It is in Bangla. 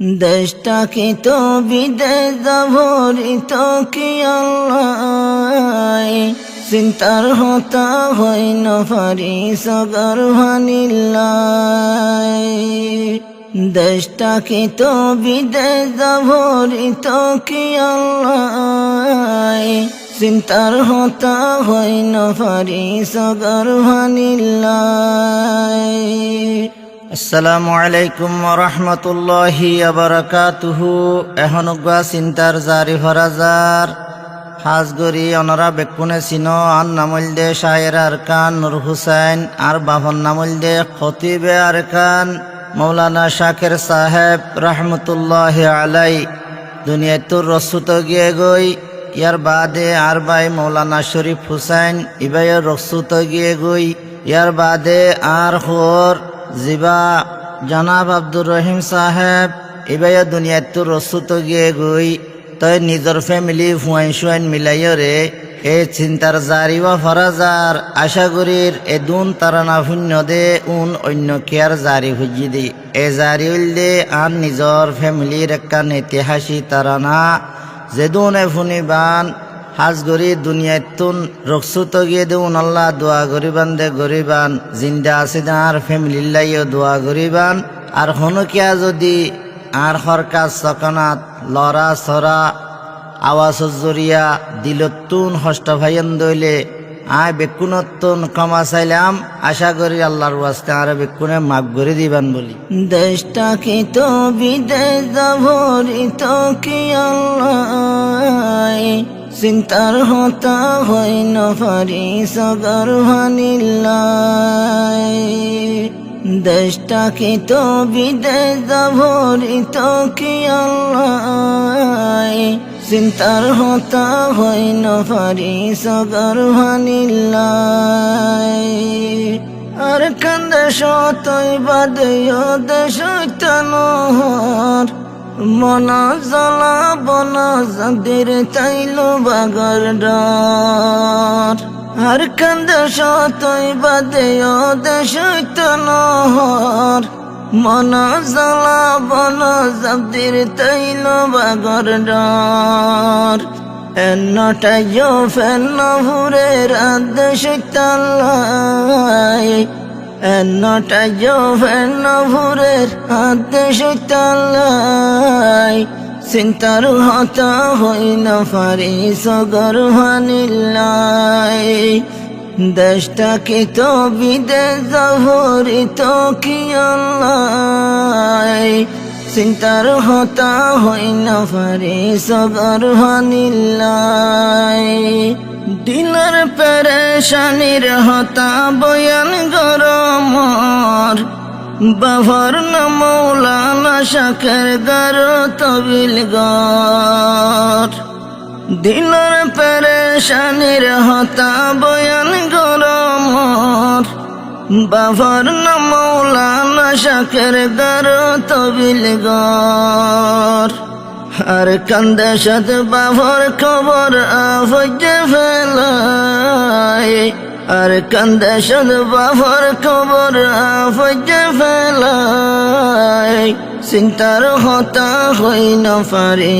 দেশটাকে তো বিদেশ ভরিত কি চিন্তার হতা হইন পারি, সগর ভানিল্লাই দেশটাকে তো বিদেশ ভরিত কি চিন্তার হতা হইন পারি, সগর ভানিল্লাই আসসালামু আলাইকুম রহমতুল্লাহি আবরাকাতুহু এহনুগা চিন্তার জারি ফরাজার হাজগরি অনরা বেকুনে চিন আন নামল দে শায়ের আর কান, নুর হুসাইন আর বাভন নামল দে খতিবে আর কান। মৌলানা শাকের সাহেব রহমতুল্লাহ আলাই, দুনিয়ায় তোর রসুত গিয়ে গই। ইয়ার বাদে আর বাই মৌলানা শরীফ হুসাইন ইবাই রসুত গিয়ে গই। ইয়ার বাদে আর হোর জিবা, জনাব আব্দুর রহিম সাহেব এবাইয়া দুনিয়াত তো রসুত গিয়ে গই, তই নিজর ফ্যামিলি ফুয়াইন শুয়াইন মিলাইয়রে এ চিন্তার জারিবা ফরাজার, আশা করির এ দুন তারানা শূন্য দে, উন অন্য কেয়ার জারি খুঁজি দি। এ জারি হইল দে আন নিজর ফ্যামিলির একটা ঐতিহাসিক তারানা যেদুন এ ফুনিবান হাজ গরি দুনিয়ায় তুন রকসুত গিয়ে দেউন আল্লাহ, দোয়া গরিবান দে, গরিবান। জিন্দা আছে আর ফ্যামিলির লাইও দোয়া গরিবান আর হনুকিয়া যদি আর হরকাজ সকানাত, লরা সরা, আওয়াজ জরিয়া দিলতুন হষ্ট ভাইয়ান দইলে, আয় বেকুনতুন ক্ষমা চাইলাম। আশা করি আল্লাহর ওয়াস্তে আর বেকুনে মাফ করে দিবান বলি। দেশটা কি তো বিদেশ ভরিত কি আল্লাহ? চিন্তার হতা হইন পারি সগর ভানিল্লাই দেশটাকে তো বিদেশ ভরিত কি চিন্তার হতা হইন পারি সগর ভানিল্লাই আর কান্দে সতই বাদে দেশ নহর মন জ্বলা বন যাদের তাইল বাগর ডর। আর কান্দ সতই বাদে দেশ নহর। মন জ্বলা বন যাদের তাইল বাগর ডর। এন্নটাই ফেন্ন ভুরে রাত শৈতাল্লাই এন্নটাই ফেন্ন ভুরে রাত শৈতাল্লাই চিন্তার হতা হইন পারি সগর ভানিল্লাই দেশটাকে তো বিদেশ ভরিত কি আল্লাহ চিন্তার হতা হইন পারি সগর ভানিল্লাই দিনের পেরেশানির হতা বয়ান গরমর বাবার নাম মৌলানা শাকের গার তবিল গর দিনের পেরেশানির হতা বয়ান গরমর বাবার নাম মৌলানা শাকের গার তবিল গর আর কান্দে সাথে বাবার খবর আফজে ফেলাই। আর কান্দে সাথে বাবার খবর আফজে ফেলাই। চিন্তার হতা হই না পারি।